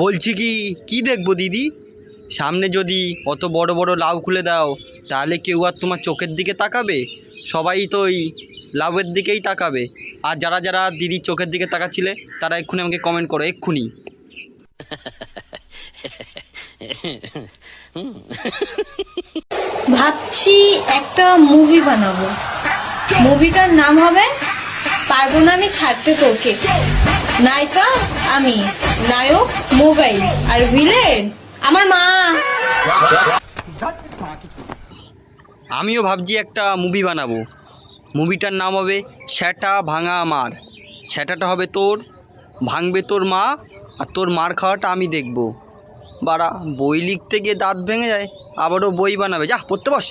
বলছি কি কি দেখব দিদি? সামনে যদি অত বড় বড় লাউ খুলে দাও, তাহলে কেউ আর তোমার চোখের দিকে তাকাবে? সবাই তো ওই লাউয়ের দিকেই তাকাবে। আর যারা যারা দিদির চোখের দিকে তাকাচ্ছিলে, তারা এক্ষুনি আমাকে কমেন্ট করো, এক্ষুনি। ভাবছি একটা মুভি বানাবো। মুভিটার নাম হবে পারব না আমি ছাড়তে তোকে। নায়িকা, আমি। নায়ক, মোবাইল। আর ভিলেন, আমার মা। আমিও ভাবছি একটা মুভি বানাবো। মুভিটার নাম হবে স্যাটা ভাঙা আমার। স্যাটাটা হবে তোর, ভাঙবে তোর মা, আর তোর মার খাওয়াটা আমি দেখব। বাড়া, বই লিখতে গিয়ে দাঁত ভেঙে যায়, আবারও বই বানাবে। যা, পড়তে বস।